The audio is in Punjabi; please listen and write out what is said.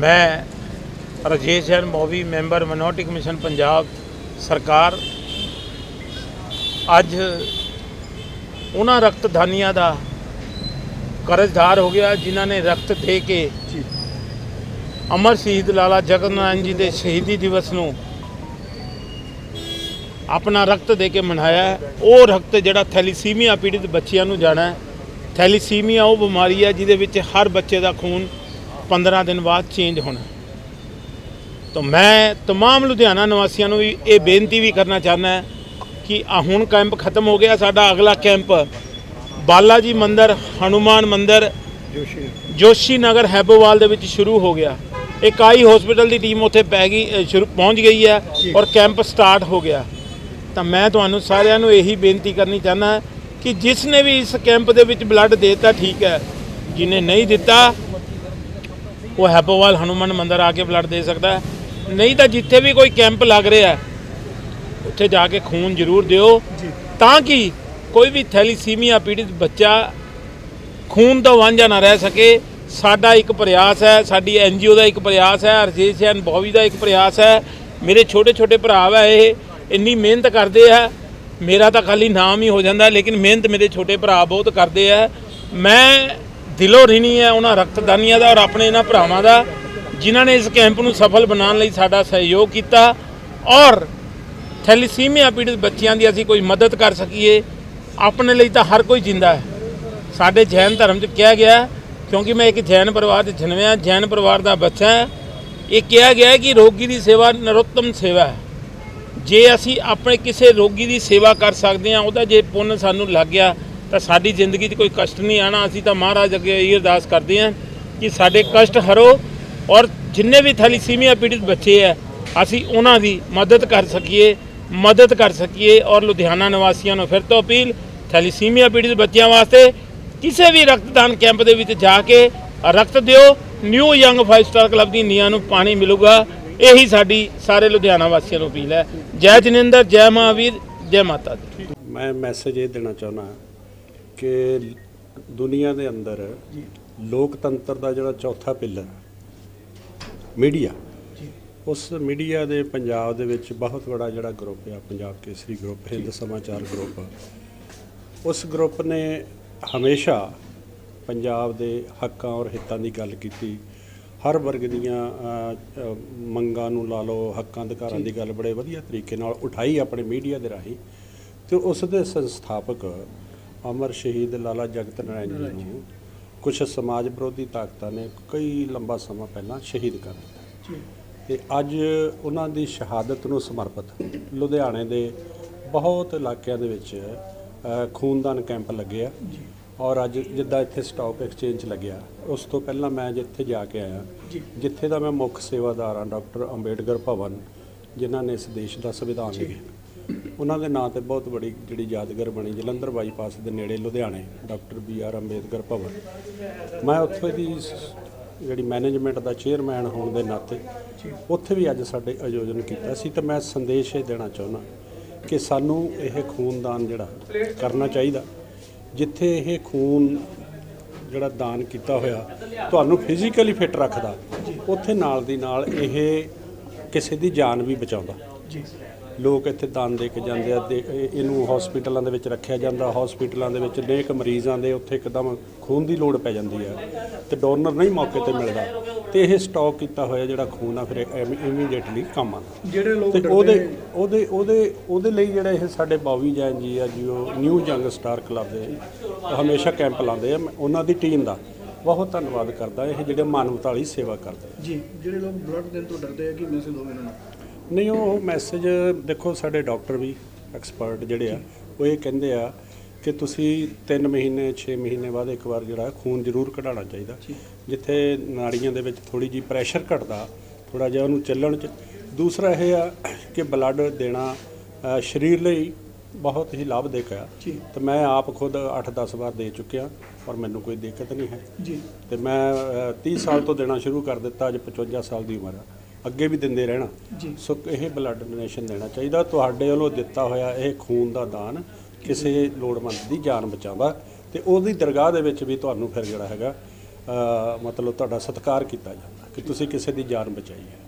ਮੈਂ ਰਜੇਸ਼ ਜੈਨ ਮੋਵੀ ਮੈਂਬਰ ਮਿਨੋਰਟੀ ਕਮਿਸ਼ਨ ਪੰਜਾਬ ਸਰਕਾਰ। ਅੱਜ ਉਹਨਾਂ ਰਕਤਦਾਨੀਆਂ ਦਾ ਕਰਜ਼ਦਾਰ ਹੋ ਗਿਆ ਜਿਨ੍ਹਾਂ ਨੇ ਰਕਤ ਦੇ ਕੇ ਅਮਰ ਸ਼ਹੀਦ ਲਾਲਾ ਨਾਰਾਇਣ ਜੀ ਦੇ ਸ਼ਹੀਦੀ ਦਿਵਸ ਨੂੰ ਆਪਣਾ ਰਕਤ ਦੇ ਕੇ ਮਨਾਇਆ ਹੈ। ਉਹ ਰਕਤ ਜਿਹੜਾ ਥੈਲੀਸੀਮੀਆ ਪੀੜਿਤ ਬੱਚਿਆਂ ਨੂੰ ਜਾਣਾ ਹੈ। ਥੈਲੀਸੀਮੀਆ ਉਹ ਬਿਮਾਰੀ ਹੈ ਜਿਹਦੇ ਵਿੱਚ ਹਰ ਬੱਚੇ ਦਾ ਖੂਨ 15 ਦਿਨ ਬਾਅਦ ਚੇਂਜ ਹੋਣਾ ਤਾਂ ਮੈਂ तमाम ਲੁਧਿਆਣਾ ਨਿਵਾਸੀਆਂ ਨੂੰ ਵੀ ਇਹ ਬੇਨਤੀ ਵੀ ਕਰਨਾ ਚਾਹੁੰਦਾ ਕਿ ਆ ਹੁਣ ਕੈਂਪ ਖਤਮ ਹੋ ਗਿਆ ਸਾਡਾ ਅਗਲਾ ਕੈਂਪ ਬਾਲਾਜੀ ਮੰਦਿਰ ਹਨੂਮਾਨ ਮੰਦਿਰ ਜੋਸ਼ੀ ਨਗਰ ਹੈਬੋਵਾਲ ਦੇ ਵਿੱਚ ਸ਼ੁਰੂ ਹੋ ਗਿਆ ਇੱਕ ਆਈ ਹਸਪੀਟਲ ਦੀ ਟੀਮ ਉੱਥੇ ਪੈ ਗਈ ਅ, ਸ਼ੁਰੂ ਪਹੁੰਚ ਗਈ ਹੈ ਔਰ ਕੈਂਪ ਸਟਾਰਟ ਹੋ ਗਿਆ ਤਾਂ ਮੈਂ ਤੁਹਾਨੂੰ ਸਾਰਿਆਂ ਨੂੰ ਇਹੀ ਬੇਨਤੀ ਕਰਨੀ ਚਾਹੁੰਦਾ ਕਿ ਜਿਸ ਨੇ ਵੀ ਇਸ ਕੈਂਪ ਦੇ ਵਿੱਚ ਬਲੱਡ ਦੇਤਾ ਠੀਕ ਹੈ ਜਿਹਨੇ ਨਹੀਂ ਦਿੱਤਾ ਉਹ ਹੈਬੋਵਾਲ ਹਨੂਮਨ ਮੰਦਿਰ ਆ ਕੇ ਬਲੱਡ ਦੇ ਸਕਦਾ ਹੈ। ਨਹੀਂ ਤਾਂ ਜਿੱਥੇ ਵੀ ਕੋਈ ਕੈਂਪ ਲੱਗ ਰਿਹਾ ਹੈ, ਉੱਥੇ ਜਾ ਕੇ ਖੂਨ ਜ਼ਰੂਰ ਦਿਓ। ਤਾਂ ਕਿ ਕੋਈ ਵੀ ਥੈਲੀਸੀਮੀਆ ਪੀੜਿਤ ਬੱਚਾ ਖੂਨ ਤੋਂ ਵਾਂਝਾ ਨਾ ਰਹਿ ਸਕੇ। ਸਾਡਾ ਇੱਕ ਪ੍ਰਯਾਸ ਹੈ ਸਾਡੀ ਐਨਜੀਓ ਦਾ ਇੱਕ ਪ੍ਰਯਾਸ ਹੈ ਰਜੇਸ਼ ਐਨ ਬੋਵੀ ਦਾ ਇੱਕ ਪ੍ਰਯਾਸ ਹੈ। ਮੇਰੇ ਛੋਟੇ ਛੋਟੇ ਭਰਾ ਹੈ ਇਹ ਇੰਨੀ ਮਿਹਨਤ ਕਰਦੇ ਆ। ਮੇਰਾ ਤਾਂ ਖਾਲੀ ਨਾਮ ਹੀ ਹੋ ਜਾਂਦਾ ਲੇਕਿਨ ਮਿਹਨਤ ਮੇਰੇ ਛੋਟੇ ਭਰਾ ਬਹੁਤ ਕਰਦੇ ਆ। ਮੈਂ ਦਿਲੋਂ ਰਿਣੀ ਹੈ, ਉਹਨਾਂ ਰਕਤਦਾਨੀਆਂ ਦਾ ਔਰ ਆਪਣੇ ਇਹਨਾਂ ਭਰਾਵਾਂ ਦਾ, ਜਿਨ੍ਹਾਂ ਨੇ ਇਸ ਕੈਂਪ ਨੂੰ ਸਫਲ ਬਣਾਉਣ ਲਈ ਸਾਡਾ ਸਹਿਯੋਗ ਕੀਤਾ। ਔਰ ਥੈਲੀਸੀਮੀਆ ਪੀੜਤ ਬੱਚਿਆਂ ਦੀ ਅਸੀਂ ਕੋਈ ਮਦਦ ਕਰ ਸਕੀਏ, ਆਪਣੇ ਲਈ ਤਾਂ ਹਰ ਕੋਈ ਜਿੰਦਾ ਹੈ। ਸਾਡੇ ਜੈਨ ਧਰਮ 'ਚ ਕਿਹਾ ਗਿਆ ਕਿਉਂਕਿ ਮੈਂ ਇੱਕ ਜੈਨ ਪਰਿਵਾਰ 'ਚ ਜਨਮਿਆ ਜੈਨ ਪਰਿਵਾਰ ਦਾ ਬੱਚਾ ਹਾਂ। ਇਹ ਕਿਹਾ ਗਿਆ ਕਿ ਰੋਗੀ ਦੀ ਸੇਵਾ ਨਰੋਤਮ ਸੇਵਾ ਹੈ। ਜੇ ਅਸੀਂ ਆਪਣੇ ਕਿਸੇ ਰੋਗੀ ਦੀ ਸੇਵਾ ਕਰ ਸਕਦੇ ਹਾਂ, ਉਹਦਾ ਜੇ ਪੁੰਨ ਸਾਨੂੰ ਲੱਗ ਗਿਆ ਤਾਂ ਸਾਡੀ ਜ਼ਿੰਦਗੀ 'ਚ ਕੋਈ ਕਸ਼ਟ ਨਹੀਂ ਆਣਾ ਅਸੀਂ ਤਾਂ ਮਹਾਰਾਜ ਅੱਗੇ ਇਹ ਅਰਦਾਸ ਕਰਦੇ ਹਾਂ ਕਿ ਸਾਡੇ ਕਸ਼ਟ ਹਰੋ ਔਰ ਜਿੰਨੇ ਵੀ ਥੈਲੀਸੀਮੀਆ ਪੀੜਿਤ ਬੱਚੇ ਹੈ ਅਸੀਂ ਉਹਨਾਂ ਦੀ ਮਦਦ ਕਰ ਸਕੀਏ, ਮਦਦ ਕਰ ਸਕੀਏ ਔਰ ਲੁਧਿਆਣਾ ਨਿਵਾਸੀਆਂ ਨੂੰ ਫਿਰ ਤੋਂ ਅਪੀਲ ਥੈਲੀਸੀਮੀਆ ਪੀੜਿਤ ਬੱਚਿਆਂ ਵਾਸਤੇ ਕਿਸੇ ਵੀ ਰਕਤਦਾਨ ਕੈਂਪ ਦੇ ਵਿੱਚ ਜਾ ਕੇ ਰਕਤ ਦਿਓ। New young five star club ਦੀ ਨੀਹਾਂ ਨੂੰ ਪਾਣੀ ਮਿਲੂਗਾ। ਇਹੀ ਸਾਡੀ ਸਾਰੇ ਲੁਧਿਆਣਾ ਵਾਸੀਆਂ ਨੂੰ ਅਪੀਲ ਹੈ। ਜੈ ਜਨਿੰਦਰ, ਜੈ ਮਹਾਵੀਰ, ਜੈ ਮਾਤਾ ਦੀ। ਮੈਂ ਮੈਸੇਜ ਇਹ ਦੇਣਾ ਚਾਹੁੰਦਾ ਕਿ ਦੁਨੀਆ ਦੇ ਅੰਦਰ ਲੋਕਤੰਤਰ ਦਾ ਜਿਹੜਾ ਚੌਥਾ ਪਿੱਲਰ ਮੀਡੀਆ। ਉਸ ਮੀਡੀਆ ਦੇ ਪੰਜਾਬ ਦੇ ਵਿੱਚ ਬਹੁਤ ਬੜਾ ਜਿਹੜਾ ਗਰੁੱਪ ਆ ਪੰਜਾਬ ਕੇਸਰੀ ਗਰੁੱਪ ਹਿੰਦ ਸਮਾਚਾਰ ਗਰੁੱਪ। ਉਸ ਗਰੁੱਪ ਨੇ ਹਮੇਸ਼ਾ ਪੰਜਾਬ ਦੇ ਹੱਕਾਂ ਔਰ ਹਿੱਤਾਂ ਦੀ ਗੱਲ ਕੀਤੀ। ਹਰ ਵਰਗ ਦੀਆਂ ਮੰਗਾਂ ਨੂੰ ਲਾ ਲਓ ਹੱਕਾਂ ਅਧਿਕਾਰਾਂ ਦੀ ਗੱਲ ਬੜੇ ਵਧੀਆ ਤਰੀਕੇ ਨਾਲ ਉਠਾਈ ਆਪਣੇ ਮੀਡੀਆ ਦੇ ਰਾਹੀਂ। ਤੇ ਉਸ ਦੇ ਸੰਸਥਾਪਕ ਅਮਰ ਸ਼ਹੀਦ ਲਾਲਾ ਜਗਤ ਨਾਰਾਇਣ ਜੀ ਨੂੰ ਕੁਝ ਸਮਾਜ ਵਿਰੋਧੀ ਤਾਕਤਾਂ ਨੇ ਕਈ ਲੰਬਾ ਸਮਾਂ ਪਹਿਲਾਂ ਸ਼ਹੀਦ ਕਰ ਦਿੱਤਾ। ਤੇ ਅੱਜ ਉਹਨਾਂ ਦੀ ਸ਼ਹਾਦਤ ਨੂੰ ਸਮਰਪਿਤ ਲੁਧਿਆਣੇ ਦੇ ਬਹੁਤ ਇਲਾਕਿਆਂ ਦੇ ਵਿੱਚ ਖੂਨਦਾਨ ਕੈਂਪ ਲੱਗੇ ਆ ਔਰ ਅੱਜ ਜਿੱਦਾਂ ਇੱਥੇ ਸਟਾਕ ਐਕਸਚੇਂਜ ਲੱਗਿਆ ਉਸ ਤੋਂ ਪਹਿਲਾਂ ਮੈਂ ਜਿੱਥੇ ਜਾ ਕੇ ਆਇਆ ਜਿੱਥੇ ਦਾ ਮੈਂ ਮੁੱਖ ਸੇਵਾਦਾਰ ਹਾਂ ਡਾਕਟਰ ਅੰਬੇਡਕਰ ਭਵਨ ਜਿਨ੍ਹਾਂ ਨੇ ਇਸ ਦੇਸ਼ ਦਾ ਸੰਵਿਧਾਨ ਲਿਖਿਆ। ਉਹਨਾਂ ਦੇ ਨਾਂ ਤੇ ਬਹੁਤ ਬੜੀ ਜਿਹੜੀ ਯਾਦਗਾਰ ਬਣੀ, ਜਲੰਧਰ ਬਾਈਪਾਸ ਦੇ ਨੇੜੇ ਲੁਧਿਆਣੇ, doctor B R Ambedkar Bhawan. ਮੈਂ ਉੱਥੇ ਦੀ ਜਿਹੜੀ ਮੈਨੇਜਮੈਂਟ ਦਾ ਚੇਅਰਮੈਨ ਹੋਣ ਦੇ ਨਾਤੇ ਉੱਥੇ ਵੀ ਅੱਜ ਸਾਡੇ ਆਯੋਜਨ ਕੀਤਾ ਸੀ ਤੇ ਮੈਂ ਸੰਦੇਸ਼ ਇਹ ਦੇਣਾ ਚਾਹੁੰਦਾ ਕਿ ਸਾਨੂੰ ਇਹ ਖੂਨਦਾਨ ਜਿਹੜਾ ਕਰਨਾ ਚਾਹੀਦਾ। ਜਿੱਥੇ ਇਹ ਖੂਨ ਜਿਹੜਾ ਦਾਨ ਕੀਤਾ ਹੋਇਆ, ਤੁਹਾਨੂੰ ਫਿਜ਼ੀਕਲੀ ਫਿਟ ਰੱਖਦਾ, ਉੱਥੇ ਨਾਲ ਦੀ ਨਾਲ ਇਹ ਕਿਸੇ ਦੀ ਜਾਨ ਵੀ ਬਚਾਉਂਦਾ। ਲੋਕ ਇੱਥੇ ਦਾਨ ਦੇ ਕੇ ਜਾਂਦੇ ਆ ਇਹ- ਇਹਨੂੰ ਹਸਪੀਟਲਾਂ ਦੇ ਵਿੱਚ ਰੱਖਿਆ ਜਾਂਦਾ। ਹਸਪੀਟਲਾਂ ਦੇ ਵਿੱਚ ਨੇਕ ਮਰੀਜ਼ਾਂ ਦੇ ਉੱਥੇ ਇੱਕਦਮ ਖੂਨ ਦੀ ਲੋੜ ਪੈ ਜਾਂਦੀ ਆ ਤੇ ਡੋਨਰ ਨਹੀਂ ਮੌਕੇ ਤੇ ਮਿਲਦਾ। ਤੇ ਇਹ ਸਟਾਕ ਕੀਤਾ ਹੋਇਆ ਜਿਹੜਾ ਖੂਨ ਆ ਫਿਰ ਇਮੀਡੀਏਟਲੀ ਕੰਮ ਆਉਂਦਾ। ਜਿਹੜੇ ਲੋਕ ਤੇ ਉਹਦੇ ਉਹਦੇ ਉਹਦੇ ਉਹਦੇ ਲਈ ਜਿਹੜਾ ਇਹ ਸਾਡੇ ਬਾਵੀ ਜੈਨ ਜੀ ਆ ਜੀ ਉਹ ਨਿਊ ਜੰਗ ਸਟਾਰ ਕਲੱਬ ਦੇ ਉਹ ਹਮੇਸ਼ਾ ਕੈਂਪ ਲਾਉਂਦੇ ਆ ਮੈਂ ਉਹਨਾਂ ਦੀ ਟੀਮ ਦਾ। ਬਹੁਤ ਧੰਨਵਾਦ ਕਰਦਾ ਇਹ ਜਿਹੜੇ ਮਾਨਵਤਾ ਵਾਲੀ ਸੇਵਾ ਕਰਦੇ ਆ। ਜੀ ਜਿਹੜੇ ਲੋਕ ਬਲੱਡ ਦੇਣ ਤੋਂ ਡਰਦੇ ਆ ਕਿ ਮੈਸੇਜ ਦੋ ਇਹਨਾਂ ਨੂੰ? ਨਹੀਂ ਉਹ ਮੈਸੇਜ ਦੇਖੋ ਸਾਡੇ ਡਾਕਟਰ ਵੀ ਐਕਸਪਰਟ ਜਿਹੜੇ ਆ ਉਹ ਇਹ ਕਹਿੰਦੇ ਆ ਕਿ ਤੁਸੀਂ 3 ਮਹੀਨੇ 6 ਮਹੀਨੇ ਬਾਅਦ ਇੱਕ ਵਾਰ ਜਿਹੜਾ ਖੂਨ ਜ਼ਰੂਰ ਕਢਾਉਣਾ ਚਾਹੀਦਾ। ਜਿੱਥੇ ਨਾੜੀਆਂ ਦੇ ਵਿੱਚ ਥੋੜੀ ਜੀ ਪ੍ਰੈਸ਼ਰ ਘਟਦਾ ਥੋੜਾ ਜਿਹਾ ਉਹਨੂੰ ਚੱਲਣ ਚ। ਦੂਸਰਾ ਇਹ ਆ ਕਿ ਬਲੱਡ ਦੇਣਾ ਸਰੀਰ ਲਈ ਬਹੁਤ ਹੀ ਲਾਭਦਾਇਕ ਆ। ਤੇ ਮੈਂ ਆਪ ਖੁਦ 8-10 ਵਾਰ ਦੇ ਚੁੱਕਿਆ ਔਰ ਮੈਨੂੰ ਕੋਈ ਦਿੱਕਤ ਨਹੀਂ ਹੈ। ਜੀ। ਤੇ ਮੈਂ ਅ, 30 ਸਾਲ ਤੋਂ ਦੇਣਾ ਸ਼ੁਰੂ ਕਰ ਦਿੱਤਾ ਅੱਜ 55 ਸਾਲ ਦੀ ਉਮਰ ਆ। ਅੱਗੇ ਵੀ ਦਿੰਦੇ ਰਹਿਣਾ। ਸੋ ਇਹ ਬਲੱਡ ਡੋਨੇਸ਼ਨ ਦੇਣਾ ਚਾਹੀਦਾ। ਤੁਹਾਡੇ ਵੱਲੋਂ ਦਿੱਤਾ ਹੋਇਆ ਇਹ ਖੂਨ ਦਾ ਦਾਨ ਕਿਸੇ ਲੋੜਵੰਦ ਦੀ ਜਾਨ ਬਚਾਉਂਦਾ। ਤੇ ਉਹਦੀ ਦਰਗਾਹ ਦੇ ਵਿੱਚ ਵੀ ਤੁਹਾਨੂੰ ਫਿਰ ਜਿਹੜਾ ਹੈਗਾ ਮਤਲਬ ਤੁਹਾਡਾ ਸਤਿਕਾਰ ਕੀਤਾ ਜਾਂਦਾ ਕਿ ਤੁਸੀਂ ਕਿਸੇ ਦੀ ਜਾਨ ਬਚਾਈ ਹੈ।